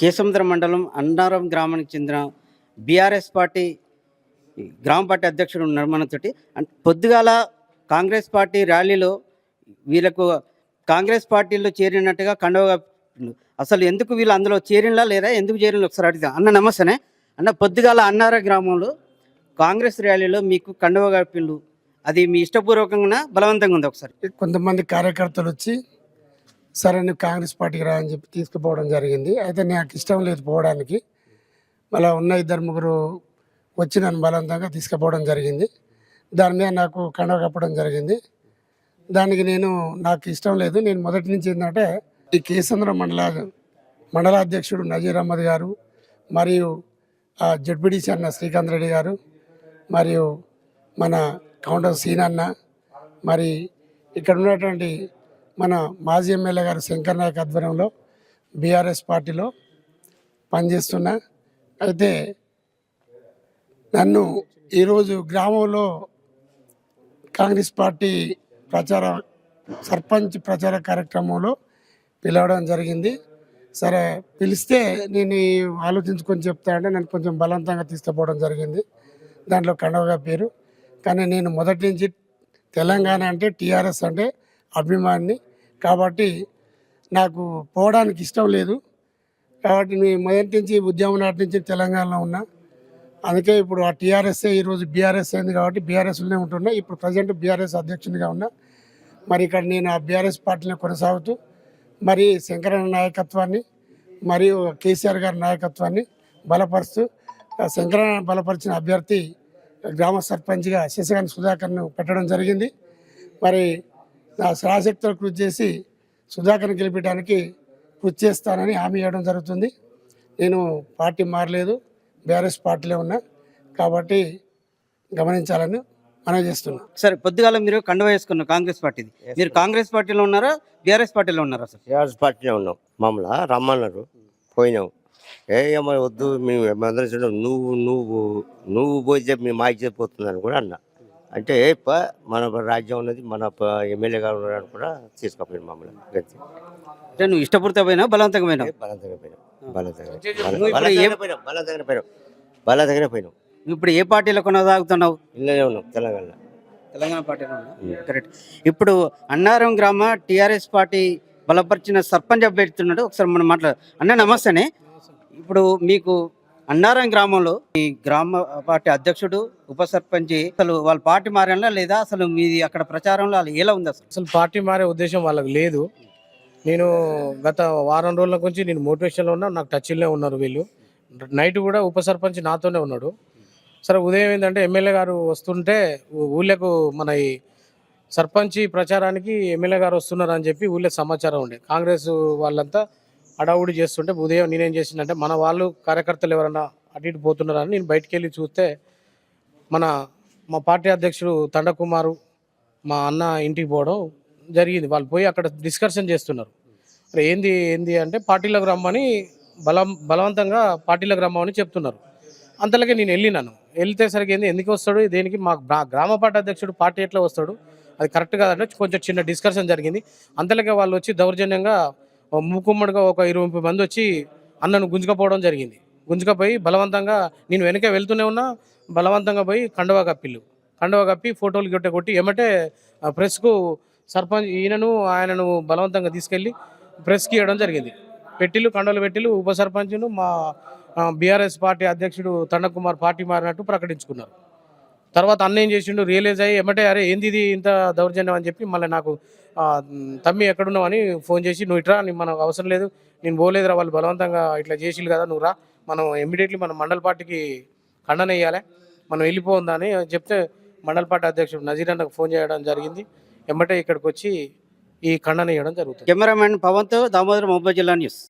కేసముద్ర మండలం అన్నారం గ్రామానికి చెందిన బీఆర్ఎస్ పార్టీ గ్రామ పార్టీ అధ్యక్షుడు నిర్మణతోటి పొద్దుగాల కాంగ్రెస్ పార్టీ ర్యాలీలో వీళ్ళకు కాంగ్రెస్ పార్టీలో చేరినట్టుగా కండవగా అసలు ఎందుకు వీళ్ళు అందులో చేరినలా లేదా ఎందుకు చేరిన ఒకసారి అడిగితే అన్న నమస్తేనే. అన్న పొద్దుగాల అన్నార గ్రామంలో కాంగ్రెస్ ర్యాలీలో మీకు కండవగా పిల్లు అది మీ ఇష్టపూర్వకంగా బలవంతంగా ఉంది ఒకసారి? కొంతమంది కార్యకర్తలు వచ్చి సరే నువ్వు కాంగ్రెస్ పార్టీకి రా అని చెప్పి తీసుకుపోవడం జరిగింది. అయితే నాకు ఇష్టం లేదు పోవడానికి. మళ్ళీ ఉన్న ఇద్దరు ముగ్గురు వచ్చి నన్ను బలవంతంగా తీసుకుపోవడం జరిగింది. దాని మీద నాకు కండవ కప్పడం జరిగింది. దానికి నేను నాకు ఇష్టం లేదు. నేను మొదటి నుంచి ఏంటంటే ఈ కేసంద్ర మండల మండలాధ్యక్షుడు నజీర్ అహ్మద్ గారు మరియు జడ్పీడీసీ అన్న శ్రీకాంత్ రెడ్డి గారు మరియు మన కౌంటర్ సీనన్న మరి ఇక్కడ ఉన్నటువంటి మన మాజీ ఎమ్మెల్యే గారు శంకర్ నాయక్ ఆధ్వర్యంలో బీఆర్ఎస్ పార్టీలో పనిచేస్తున్నా అయితే నన్ను ఈరోజు గ్రామంలో కాంగ్రెస్ పార్టీ ప్రచార సర్పంచ్ ప్రచార కార్యక్రమంలో పిలవడం జరిగింది. సరే పిలిస్తే నేను ఆలోచించుకొని చెప్తా అంటే నన్ను కొంచెం బలవంతంగా తీసుకుపోవడం జరిగింది. దాంట్లో కండవగా పేరు. కానీ నేను మొదటి నుంచి తెలంగాణ అంటే టీఆర్ఎస్ అంటే అభిమాని కాబట్టి నాకు పోవడానికి ఇష్టం లేదు. కాబట్టి నేను మొదటి నుంచి ఉద్యమం నాటి నుంచి తెలంగాణలో ఉన్నా. అందుకే ఇప్పుడు ఆ టీఆర్ఎస్ ఈరోజు బీఆర్ఎస్ అయింది కాబట్టి బీఆర్ఎస్లోనే ఉంటున్నా. ఇప్పుడు ప్రజెంట్ బీఆర్ఎస్ అధ్యక్షునిగా ఉన్నా. మరి ఇక్కడ నేను ఆ బీఆర్ఎస్ పార్టీని కొనసాగుతూ మరి శంకరన్న నాయకత్వాన్ని మరియు కేసీఆర్ గారి నాయకత్వాన్ని బలపరుస్తూ శంకరన్న బలపరిచిన అభ్యర్థి గ్రామ సర్పంచ్గా శశికాంత్ సుధాకర్ను పెట్టడం జరిగింది. మరి నా శ్రాశక్తులు కృషి చేసి సుధాకర్ని గెలిపించడానికి కృషి చేస్తానని హామీ ఇవ్వడం జరుగుతుంది. నేను పార్టీ మారలేదు బీఆర్ఎస్ పార్టీలో ఉన్నా కాబట్టి గమనించాలని మనం చేస్తున్నా సరే పొద్దుగాల మీరు కండువ వేసుకున్నారు కాంగ్రెస్ పార్టీది. మీరు కాంగ్రెస్ పార్టీలో ఉన్నారా బీఆర్ఎస్ పార్టీలో ఉన్నారా సార్? టీఆర్ఎస్ పార్టీలో ఉన్నాం. మమ్మల్ని రమ్మన్నారు పోయినాం. ఏ ఏమో వద్దు మేము చూడం నువ్వు నువ్వు నువ్వు పోయి చెప్పి మేము మాకు చెప్పిపోతుందని కూడా అన్న. అంటే మన రాజ్యం ఉన్నది మన ఎమ్మెల్యే గారు ఉన్నాడు కూడా తీసుకుపోయాడు మమ్మల్ని. అంటే నువ్వు ఇష్టపూర్తమైనా బలవంతంగా పోయినా బలవంతంగా పోయినాం. బలవంతంగా నువ్వు ఇప్పుడు ఏం- పోయినాం బలవంతంగానే పోయినాం. బలవంతంగానే పోయినాం. నువ్వు ఇప్పుడు ఏ పార్టీలో కొనసాగుతున్నావు? ఇళ్ళనే ఉన్నాం తెలంగాణలో. తెలంగాణ పార్టీలో కరెక్ట్. ఇప్పుడు అన్నారం గ్రామ టిఆర్ఎస్ పార్టీ బలపరిచిన సర్పంచ్ అభ్యర్థి ఉన్నాడు. ఒకసారి మనం మాట్లాడు అన్న నమస్తేనే. ఇప్పుడు మీకు అన్నారం గ్రామంలో ఈ గ్రామ పార్టీ అధ్యక్షుడు ఉప సర్పంచ్ అసలు వాళ్ళ పార్టీ మారాలా లేదా? అసలు మీది అక్కడ ప్రచారంలో ఎలా ఉంది అసలు? అసలు పార్టీ మారే ఉద్దేశం వాళ్ళకి లేదు. నేను గత వారం రోజుల నుంచి నేను మోటివేషన్లో ఉన్నా నాకు టచ్లోనే ఉన్నారు వీళ్ళు. నైట్ కూడా ఉప సర్పంచ్ నాతోనే ఉన్నాడు. సరే ఉదయం ఏంటంటే ఎమ్మెల్యే గారు వస్తుంటే ఊళ్ళకు మన ఈ సర్పంచ్ ప్రచారానికి ఎమ్మెల్యే గారు వస్తున్నారు అని చెప్పి ఊళ్ళో సమాచారం ఉండే. కాంగ్రెస్ వాళ్ళంతా అడావుడి చేస్తుంటే ఉదయం నేనేం చేసిందంటే మన వాళ్ళు కార్యకర్తలు ఎవరన్నా అటు ఇటు పోతున్నారని నేను బయటికి వెళ్ళి చూస్తే మన మా పార్టీ అధ్యక్షుడు తండకుమారు మా అన్న ఇంటికి పోవడం జరిగింది. వాళ్ళు పోయి అక్కడ డిస్కషన్ చేస్తున్నారు. మరి ఏంది ఏంది అంటే పార్టీలకు రమ్మని బలం బలవంతంగా పార్టీలకు రమ్మని చెప్తున్నారు. అంతలోకి నేను వెళ్ళినాను. వెళ్తే సరికి ఏంది ఎందుకు వస్తాడు? దేనికి మా గ్రా- గ్రామ పార్టీ అధ్యక్షుడు పార్టీ ఎట్లా వస్తాడు? అది కరెక్ట్ కాదంటే కొంచెం చిన్న డిస్కషన్ జరిగింది. అంతలోకి వాళ్ళు వచ్చి దౌర్జన్యంగా ముక్కుమ్మడిగా ఒక ఇరవై ముప్పై మంది వచ్చి అన్నను గుంజుకపోవడం జరిగింది. గుంజుకపోయి బలవంతంగా నేను వెనక వెళ్తూనే ఉన్నా బలవంతంగా పోయి కండవా కప్పిల్లు కండవా కప్పి ఫోటోలు గిట్ట కొట్టి ఏమంటే ఆ ప్రెస్కు సర్పంచ్ ఈయనను ఆయనను బలవంతంగా తీసుకెళ్ళి ప్రెస్కి ఇవ్వడం జరిగింది. పెట్టిలు కండలు పెట్టిలు ఉప సర్పంచ్ను మా బీఆర్ఎస్ పార్టీ అధ్యక్షుడు తండకుమార్ పార్టీ మారినట్టు ప్రకటించుకున్నారు. తర్వాత అన్న ఏం చేసిండు? రియలైజ్ అయ్యి ఏమంటే అరే ఏంది ఇది? ఇంత దౌర్జన్యం అని చెప్పి మళ్ళీ నాకు తమ్మి ఎక్కడున్నావు? అని ఫోన్ చేసి నువ్వు ఇట్రా నీ మనకు అవసరం లేదు. నేను పోలేదురా వాళ్ళు బలవంతంగా ఇట్లా చేసిల్లు కదా నువ్వు రా. మనం ఇమ్మీడియట్లీ మనం మండల పార్టీకి ఖండన వేయాలి. మనం వెళ్ళిపోందని అని చెప్తే మండల పార్టీ అధ్యక్షుడు నజీర్ అన్నకు ఫోన్ చేయడం జరిగింది. ఎమ్మటే ఇక్కడికి వచ్చి ఈ ఖండన వేయడం జరుగుతుంది. కెమెరామెన్ పవన్తో దామోదర్ మహబూబ్ జిల్లా న్యూస్.